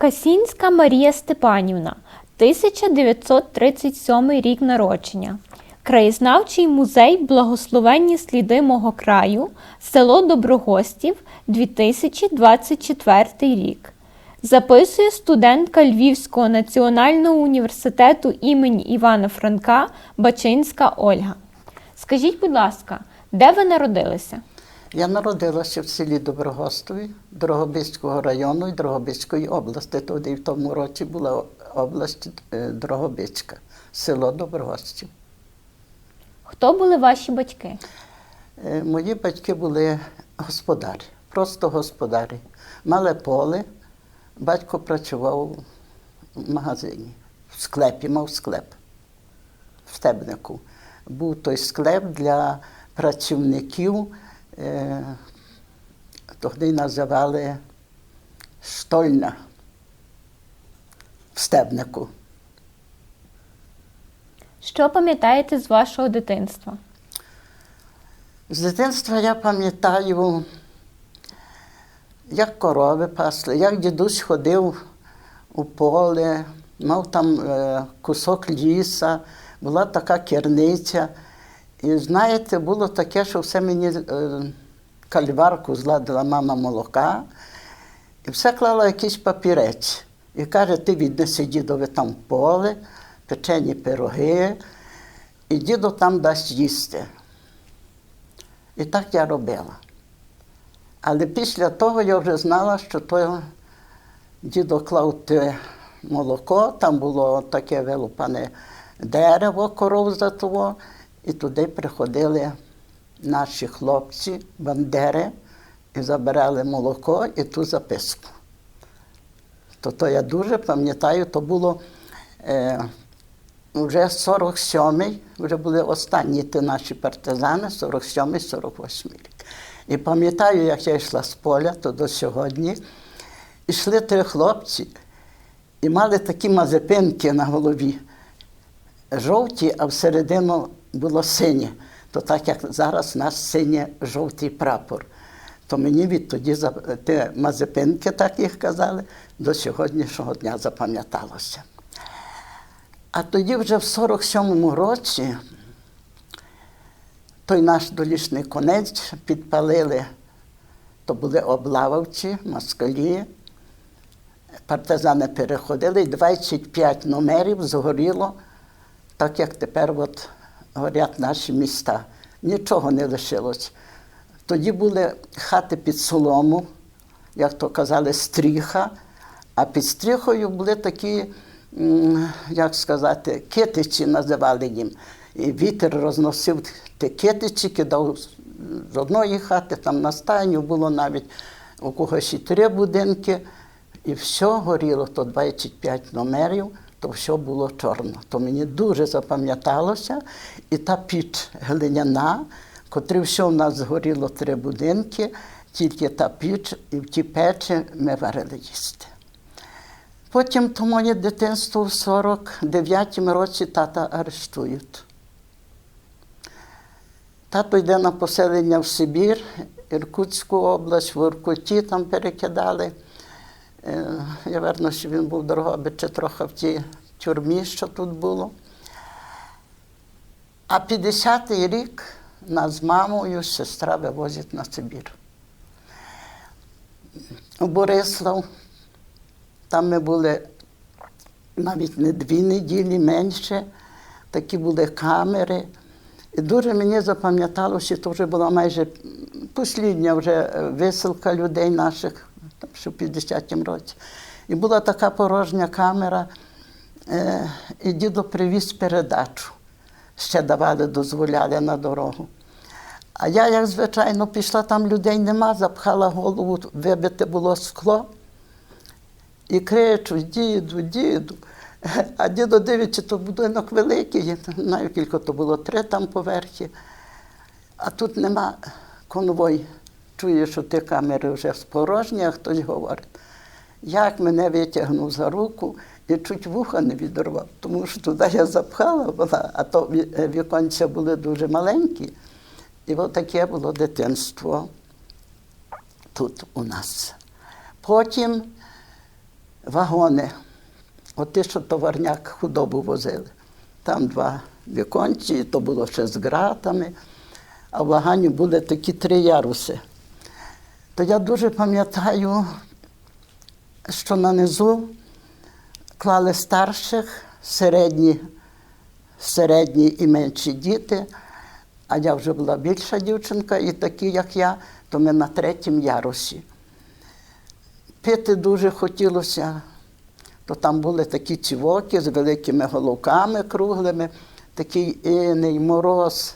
Касінська Марія Степанівна, 1937 рік народження. Краєзнавчий музей Благословенні сліди мого краю, село Доброгостів, 2024 рік. Записує студентка Львівського національного університету імені Івана Франка Бачинська Ольга. Скажіть, будь ласка, де ви народилися? Я народилася в селі Доброгостові Дрогобицького району і Дрогобицької області. Тоді в тому році була область е, Дрогобицька, село Доброгостів. Хто були ваші батьки? Е, Мої батьки були господарі, просто господарі. Мали поле, батько працював в магазині, в склепі, мав склеп в Стебнику. Був той склеп для працівників, тоді називали штольня в Стебнику. Що пам'ятаєте з вашого дитинства? З дитинства я пам'ятаю, як корови пасли, як дідусь ходив у поле, мав там е, кусок ліса, була така керниця. І знаєте, було таке, що все мені е, кальварку зладила мама молока, і все клала якийсь папірець. І каже, ти віднеси дідові там поле, печені пироги, і дідо там дасть їсти. І так я робила. Але після того я вже знала, що то дідо клав те молоко, там було таке вилупане дерево, коров за того, і туди приходили наші хлопці, бандери, і забирали молоко і ту записку. То, то я дуже пам'ятаю, то було е, вже 47-й, вже були останні ті наші партизани, 47-й, 48 рік. І пам'ятаю, як я йшла з поля, то до сьогодні. Ішли три хлопці і мали такі мазепинки на голові. Жовті, а всередину було синє. То так як зараз у нас синє жовтий прапор. То мені відтоді ті мазепинки, так їх казали, до сьогоднішнього дня запам'яталося. А тоді вже в 47-му році той наш долішний конець підпалили, то були облавовці, москалі. Партизани переходили, 25 номерів згоріло, так як тепер от горять наші міста. Нічого не лишилось. Тоді були хати під солому, як то казали, стріха, а під стріхою були такі, як сказати, китичі називали їм. І вітер розносив ті китичі, кидав з- одної хати, там на стайню було навіть у когось і три будинки. І все горіло, то 25 номерів, то все було чорно. То мені дуже запам'яталося. І та піч глиняна, котрі все в нас згоріло три будинки, тільки та піч, і в ті печі ми варили їсти. Потім то моє дитинство в 49-му році тата арештують. Тато йде на поселення в Сибір, Іркутську область, в Іркуті там перекидали. Е, Я верно, що він був дорого, чи трохи в тій тюрмі, що тут було. А 50-й рік нас з мамою сестра вивозять на Сибір. У Борислав. Там ми були навіть не дві неділі менше, такі були камери. І дуже мені запам'яталося, то вже була майже послідня вже е, висилка людей наших, ще в 50-му році. І була така порожня камера, е, і дідо привіз передачу. Ще давали, дозволяли на дорогу. А я, як звичайно, пішла, там людей нема, запхала голову, вибите було скло. І кричу, діду, діду. А дідо дивиться, то будинок великий, не знаю, кілька то було, три там поверхи. А тут нема конвой. Чую, що ті камери вже спорожні, а хтось говорить. Як мене витягнув за руку і чуть вуха не відорвав, тому що туди я запхала була, а то ві- віконця були дуже маленькі. І от таке було дитинство тут у нас. Потім вагони. От ті, що товарняк худобу возили. Там два віконці, то було ще з ґратами, а в вагані були такі три яруси. То я дуже пам'ятаю, що на низу клали старших, середні, середні і менші діти, а я вже була більша дівчинка, і такі, як я, то ми на третім ярусі. Пити дуже хотілося, то там були такі цівоки з великими головками круглими, такий інний мороз,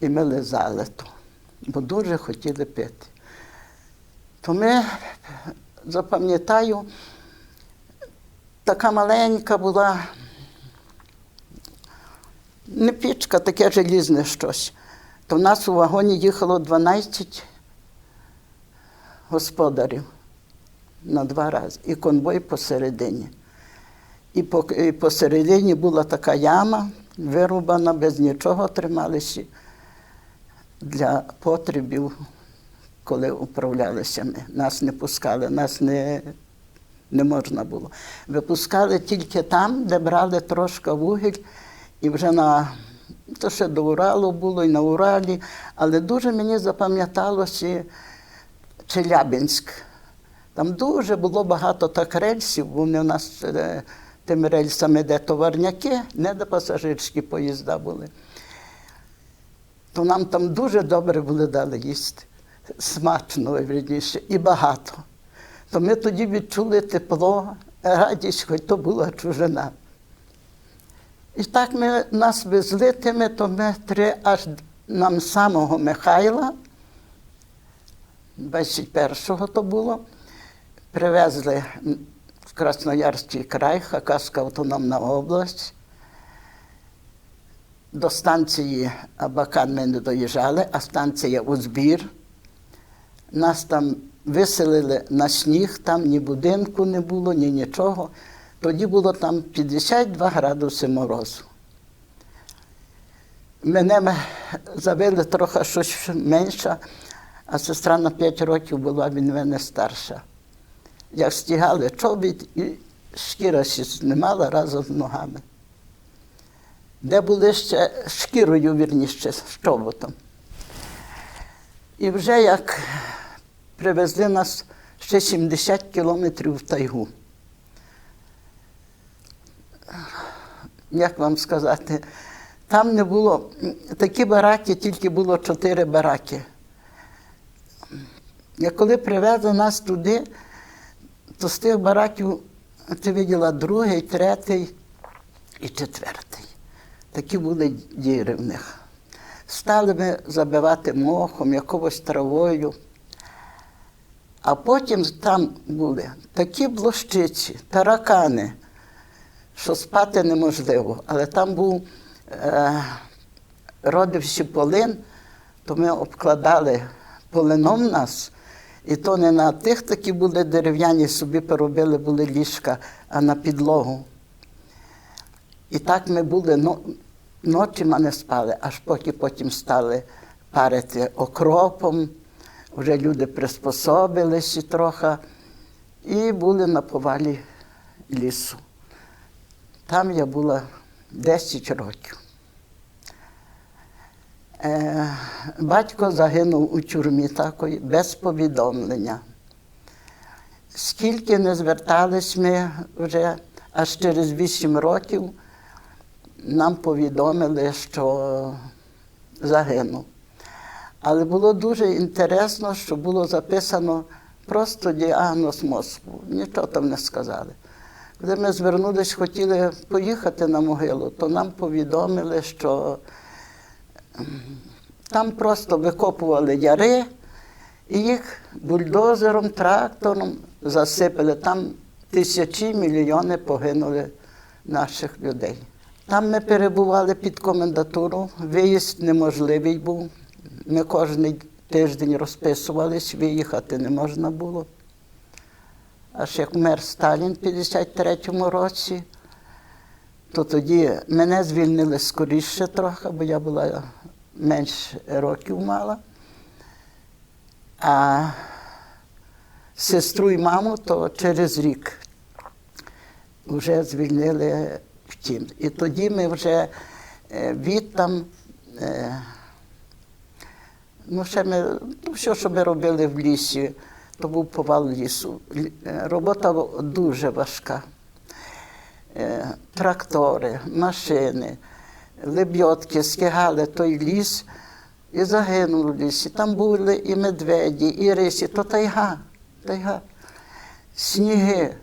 і ми лизали то, бо дуже хотіли пити. То ми, запам'ятаю, така маленька була, не пічка, таке желізне щось. То в нас у вагоні їхало 12 господарів на два рази, і конвой посередині. І, посередині була така яма, вирубана, без нічого трималися для потребів, коли управлялися ми. Нас не пускали, нас не, не можна було. Випускали тільки там, де брали трошки вугіль, і вже на то ще до Уралу було, і на Уралі, але дуже мені запам'яталося Челябинськ. Там дуже було багато так рельсів, вони у нас е, тими рельсами, де товарняки, не де пасажирські поїзда були. То нам там дуже добре були дали їсти. Смачно, вірніше, і багато. То ми тоді відчули тепло, радість, хоч то була чужина. І так ми нас везли тими, то ми три аж нам самого Михайла, 21-го то було, привезли в Красноярський край, Хакасська автономна область. До станції Абакан ми не доїжджали, а станція Узбір. Нас там виселили на сніг, там ні будинку не було, ні нічого. Тоді було там 52 градуси морозу. Мене завели трохи щось менше, а сестра на 5 років була від мене старша. Як стігали чобіт, і шкіра знімала разом з ногами. Де були ще шкірою, вірніше, з чоботом. І вже як привезли нас ще 70 кілометрів в тайгу. Як вам сказати, там не було такі бараки, тільки було чотири бараки. І коли привезли нас туди, то з тих бараків ти виділа другий, третій і четвертий. Такі були діри в них. Стали ми забивати мохом, якогось травою. А потім там були такі блощиці, таракани, що спати неможливо. Але там був е, родився полин, то ми обкладали полином нас, і то не на тих такі були дерев'яні, собі поробили були ліжка, а на підлогу. І так ми були но, ночі ми не спали, аж поки потім стали парити окропом. Вже люди приспособилися трохи і були на повалі лісу. Там я була 10 років. Е, батько загинув у тюрмі такої без повідомлення. Скільки не звертались ми вже, аж через 8 років нам повідомили, що загинув. Але було дуже інтересно, що було записано просто діагноз мозку. Нічого там не сказали. Коли ми звернулись, хотіли поїхати на могилу, то нам повідомили, що там просто викопували яри, і їх бульдозером, трактором засипали. Там тисячі мільйони погинули наших людей. Там ми перебували під комендатуру, виїзд неможливий був. Ми кожен тиждень розписувались, виїхати не можна було. Аж як вмер Сталін в 53-му році, то тоді мене звільнили скоріше трохи, бо я була менше років мала. А сестру і маму то через рік. вже звільнили втім. І тоді ми вже е, відтам, е, ну ще ми, ну, все, що ми робили в лісі, то був повал лісу. Е, Робота дуже важка. Трактори, машини, лебьотки скигали той ліс і загинули в лісі. Там були і медведі, і рисі, то тайга, тайга, сніги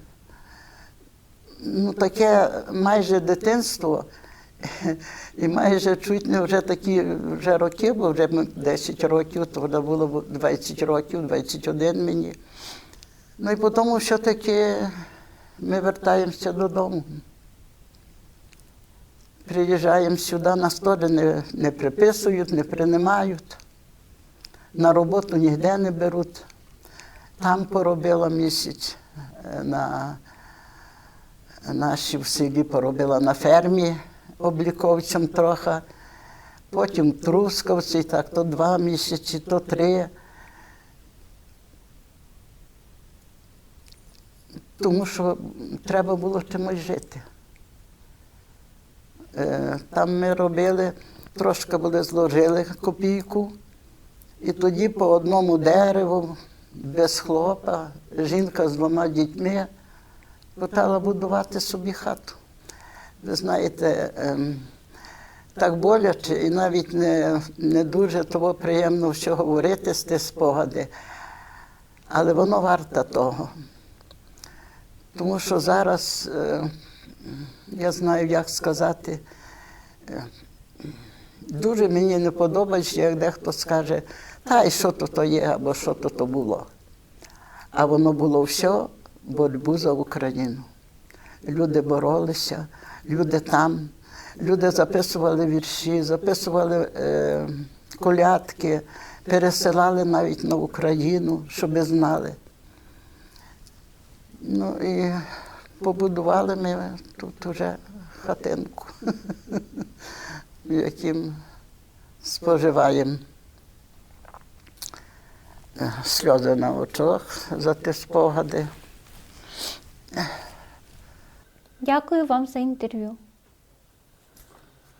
ну, таке майже дитинство, і майже чуть не вже такі вже роки, бо вже 10 років, то вже було 20 років, 21 мені. Ну і потім все-таки ми вертаємося додому. Приїжджаємо сюди, нас теж не, не приписують, не приймають. На роботу ніде не беруть. Там поробила місяць е, на наші в селі поробила на фермі обліковцям трохи, потім Трускавці, так, то два місяці, то три. Тому що треба було чимось жити. Е, Там ми робили, трошки були зложили копійку, і тоді по одному дереву, без хлопа, жінка з двома дітьми почала будувати собі хату. Ви знаєте, ем, так боляче і навіть не, не дуже того приємно що говорити з ті спогади, але воно варте того. Тому що зараз е, я знаю, як сказати, е, дуже мені не подобається, як дехто скаже, та й що то то є, або що то то було. А воно було все боротьбу за Україну. Люди боролися, люди там, люди записували вірші, записували е, колядки, пересилали навіть на Україну, щоб знали. Ну і побудували ми тут уже хатинку, яким споживаємо е, сльози на очах за ті спогади. Дякую вам за інтерв'ю.